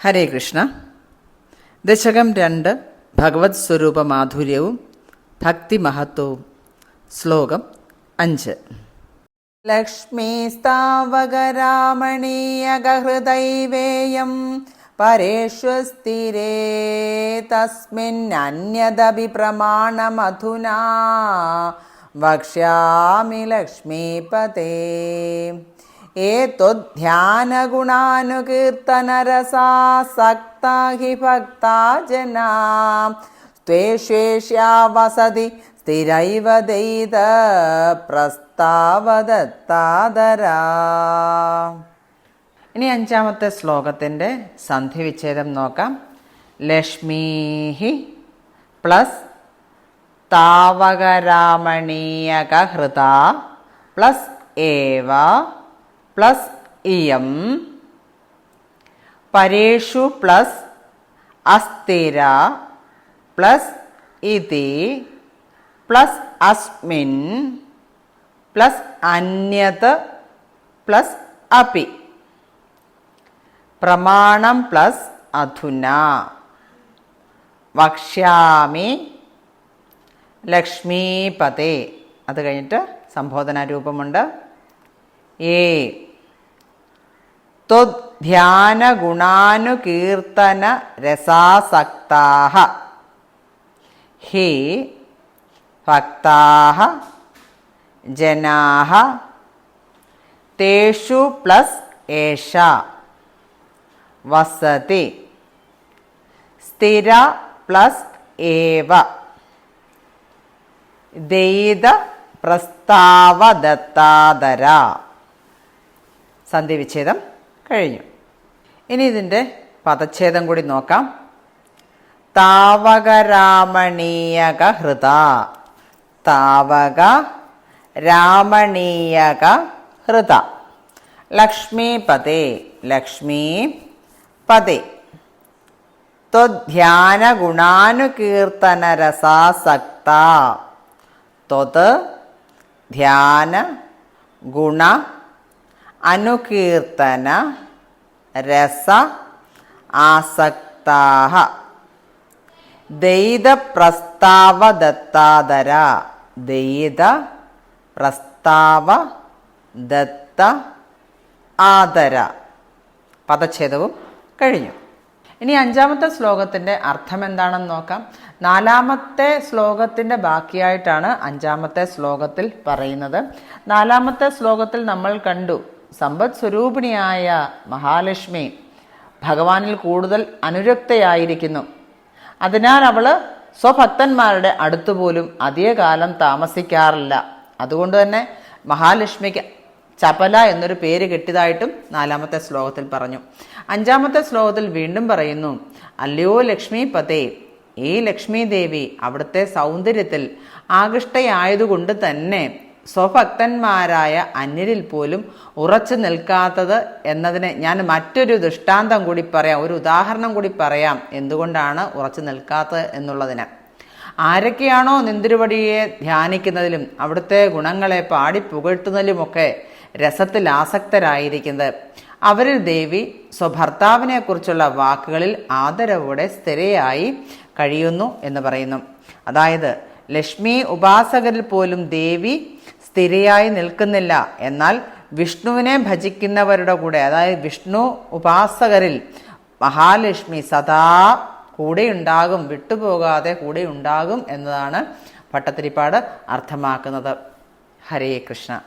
ഹരേ കൃഷ്ണ. ദശകം രണ്ട് ഭഗവത് സ്വരൂപ മാധുര്യവും ഭക്തി മഹത്വവും. ശ്ലോകം അഞ്ച്. ലക്ഷ്മീസ്താവകരാമണീയഗഹൃദൈവേയം പരേഷ്വസ്തിരേ തസ്മിന്നന്യദപി പ്രമാണമധുനാ വക്ഷ്യാമി ലക്ഷ്മീപതേ. വസതി സ്ഥിരൈവ ദൈത പ്രസ്താവദത്താദരാ. ഇനി അഞ്ചാമത്തെ ശ്ലോകത്തിന്റെ സന്ധിവിച്ഛേദം നോക്കാം. ലക്ഷ്മീഹി പ്ലസ് താവകരാമണീയകഹൃത പ്ലസ് ഏവ പ്ലസ് ഇയം പരേഷു പ്ലസ് അസ്ഥിര പ്ലസ് ഇതി പ്ലസ് അസ്മിൻ പ്ലസ് അന്യത് പ്ലസ് അപി. പ്രമാണം പ്ലസ് അധുന. വക്ഷ്യാമി ലക്ഷ്മീപതേ. അത് കഴിഞ്ഞിട്ട് സംബോധന രൂപമുണ്ട് ഏ ത്വധ്യാന രസാസക്താഹ ഹേ ഭക്താഹ ജനാഹ തേഷു പ്ലസ് ഏഷ. വസതി സ്ഥിര പ്ലസ് ഏവ. ദൈത പ്രസ്താവദത്താതര സന്ധിവിച്ഛേദം കഴിഞ്ഞു. ഇനി ഇതിന്റെ പദച്ഛേദം കൂടി നോക്കാം. താവകരാമണീയക ഹൃദ താവക രാമണീയക ഹൃദ ലക്ഷ്മീപതേ ലക്ഷ്മീ പതേ ത്വധ്യാന ഗുണാനുകീർത്തനരസാസക്ത ത്വത് ധ്യാന ഗുണ അനുകീർത്തന രസ ആസക്താഹ. ദൈത പ്രസ്താവ ദത്താദര ദൈത പ്രസ്താവ ദത്ത ആദര പദച്ഛേദവും കഴിഞ്ഞു. ഇനി അഞ്ചാമത്തെ ശ്ലോകത്തിന്റെ അർത്ഥം എന്താണെന്ന് നോക്കാം. നാലാമത്തെ ശ്ലോകത്തിന്റെ ബാക്കിയായിട്ടാണ് അഞ്ചാമത്തെ ശ്ലോകത്തിൽ പറയുന്നത്. നാലാമത്തെ ശ്ലോകത്തിൽ നമ്മൾ കണ്ടു സമ്പദ് സ്വരൂപിണിയായ മഹാലക്ഷ്മി ഭഗവാനിൽ കൂടുതൽ അനുരക്തയായിരിക്കുന്നു. അതിനാൽ അവൾ സ്വഭക്തന്മാരുടെ അടുത്തുപോലും അധികകാലം താമസിക്കാറില്ല. അതുകൊണ്ട് തന്നെ മഹാലക്ഷ്മിക്ക് ചപല എന്നൊരു പേര് കിട്ടിയതായിട്ടും നാലാമത്തെ ശ്ലോകത്തിൽ പറഞ്ഞു. അഞ്ചാമത്തെ ശ്ലോകത്തിൽ വീണ്ടും പറയുന്നു അല്ലയോ ലക്ഷ്മി പതേ ഈ ലക്ഷ്മി ദേവി അവിടുത്തെ സൗന്ദര്യത്തിൽ ആകൃഷ്ടയായതുകൊണ്ട് തന്നെ സ്വഭക്തന്മാരായ അന്യരിൽ പോലും ഉറച്ചു നിൽക്കാത്തത് എന്നതിന് ഞാൻ മറ്റൊരു ദൃഷ്ടാന്തം കൂടി പറയാം ഒരു ഉദാഹരണം കൂടി പറയാം എന്തുകൊണ്ടാണ് ഉറച്ചു നിൽക്കാത്തത് എന്നുള്ളതിന്. ആരൊക്കെയാണോ നിന്തിരുവടിയെ ധ്യാനിക്കുന്നതിലും അവിടുത്തെ ഗുണങ്ങളെ പാടി പുകഴ്ത്തുന്നതിലുമൊക്കെ രസത്തിൽ ആസക്തരായിരിക്കുന്നത്. അവരിൽ ദേവി സ്വഭർത്താവിനെ കുറിച്ചുള്ള വാക്കുകളിൽ ആദരവോടെ സ്ഥിരയായി കഴിയുന്നു എന്ന് പറയുന്നു. അതായത് ലക്ഷ്മി ഉപാസകരിൽ പോലും ദേവി സ്ഥിരയായി നിൽക്കുന്നില്ല. എന്നാൽ വിഷ്ണുവിനെ ഭജിക്കുന്നവരുടെ കൂടെ അതായത് വിഷ്ണു ഉപാസകരിൽ മഹാലക്ഷ്മി സദാ കൂടെ ഉണ്ടാകും വിട്ടുപോകാതെ കൂടെ ഉണ്ടാകും എന്നതാണ് ഭട്ടത്തിരിപ്പാട് അർത്ഥമാക്കുന്നത്. ഹരേ കൃഷ്ണ.